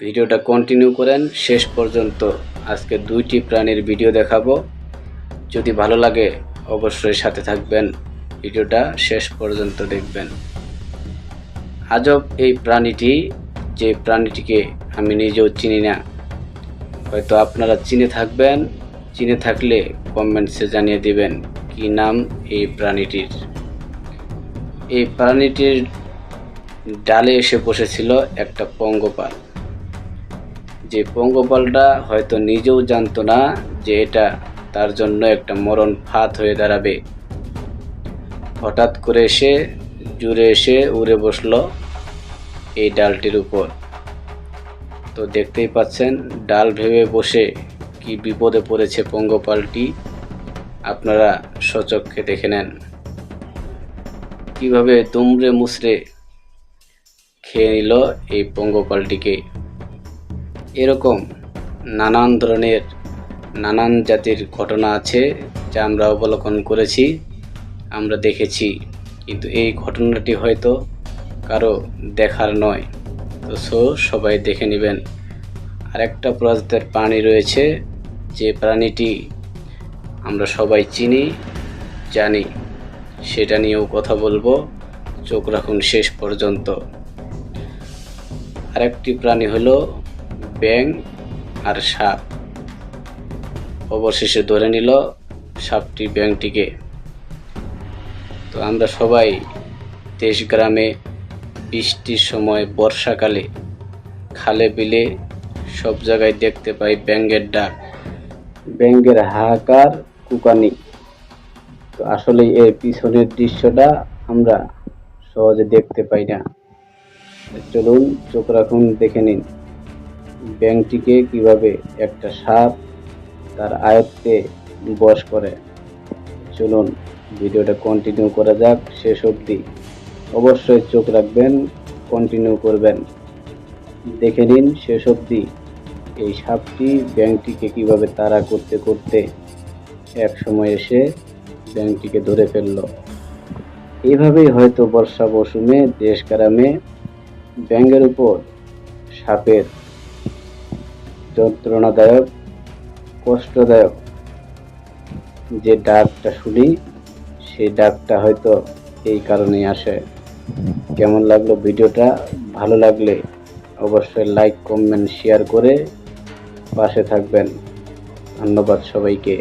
ভিডিওটা কন্টিনিউ করেন। শেষ পর্যন্ত আজকে দুইটি প্রাণীর ভিডিও দেখাবো। যদি ভালো লাগে, অবশ্যই সাথে থাকবেন। ভিডিওটা শেষ পর্যন্ত দেখবেন। আজব এই প্রাণীটি, যে প্রাণীটিকে আমি নিজেও চিনি না। হয়তো আপনারা চিনে থাকবেন। চিনে থাকলে কমেন্টসে জানিয়ে দিবেন কি নাম এই প্রাণীটির। এই প্রাণীটির ডালে এসে বসেছিল একটা পঙ্গপাল। যে পঙ্গপালটা হয়তো নিজেও জানতো না যে এটা তার জন্য একটা মরণ ফাঁদ হয়ে দাঁড়াবে। হঠাৎ করে এসে জুড়ে এসে উড়ে বসল এই ডালটির উপর। তো দেখতেই পাচ্ছেন, ডাল ভেবে বসে কি বিপদে পড়েছে পঙ্গপালটি। আপনারা সচক্ষে দেখে নেন। কীভাবে দুমড়ে মুচড়ে খেয়ে নিল এই পঙ্গপালটিকে। এরকম নানান ধরনের নানান জাতির ঘটনা আছে যা আমরা অবলোকন করেছি, আমরা দেখেছি। কিন্তু এই ঘটনাটি হয়তো কারও দেখার নয়। তো সো, সবাই দেখে নেবেন। আরেকটা প্রজাতির প্রাণী রয়েছে, যে প্রাণীটি আমরা সবাই চিনি, জানি। সেটা নিয়েও কথা বলব। চোখ রাখুন শেষ পর্যন্ত। আরেকটি প্রাণী হলো ব্যাং আর সাপ। অবশেষে ধরে নিল সাপটি ব্যাংটিকে তো আমরা সবাই দেশ গ্রামে বৃষ্টির সময়, বর্ষাকালে খালে বিলে সব জায়গায় দেখতে পাই ব্যাঙ্গের ডাক। ব্যাঙ্গের হাহাকার, কুকানি। তো আসলে এর পিছনের দৃশ্যটা আমরা সহজে দেখতে পাই না। চলুন চোখ রাখুন, দেখে নিন। ব্যাংকটিকে কীভাবে একটা সাপ তার আয়ত্তে বশ করে? চলুন, ভিডিওটা কন্টিনিউ করা যাক, শেষ অবধি। অবশ্যই চোখ রাখবেন কন্টিনিউ করবেন। দেখে নিন, শেষ অবধি এই সাপটি ব্যাংকটিকে কীভাবে তাড়া করতে করতে এক সময় এসে ব্যাংকটিকে ধরে ফেলল। এইভাবেই হয়তো বর্ষা মৌসুমে দেশ গ্রামে ব্যাঙের উপর সাপের যন্ত্রণাদায়ক, কষ্টদায়ক। যে ডাকটা শুনি সেই ডাকটা হয়তো এই কারণেই আসে। কেমন লাগল ভিডিওটা? ভালো লাগলে অবশ্যই লাইক কমেন্ট শেয়ার করে পাশে থাকবেন। ধন্যবাদ সবাইকে।